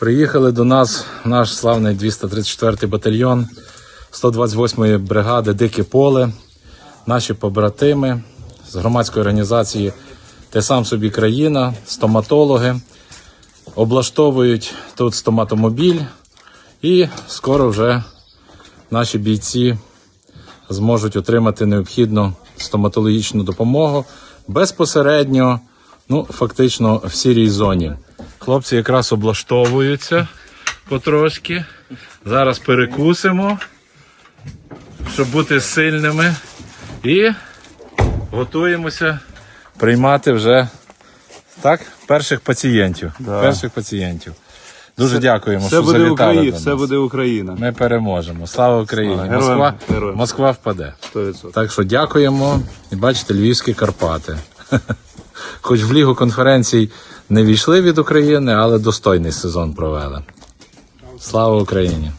Приїхали до нас наш славний 234-й батальйон 128-ї бригади Дике поле, наші побратими з громадської організації Те сам собі країна, стоматологи. Облаштовують тут стоматомобіль, і скоро вже наші бійці зможуть отримати необхідну стоматологічну допомогу безпосередньо, ну фактично в сірій зоні. Хлопці якраз облаштовуються потрошки. Зараз перекусимо, щоб бути сильними, і готуємося приймати вже так, перших пацієнтів. Да. Перших пацієнтів. Дуже дякуємо, Все що буде завітали Україна, до все буде Україна. Ми переможемо. Слава Україні! Слава. Героям- Москва, героям. Москва впаде. 100%. Так що дякуємо. І бачите, Львівські Карпати. Хоч в Лігу конференцій не війшли від України, але достойний сезон провели. Слава Україні!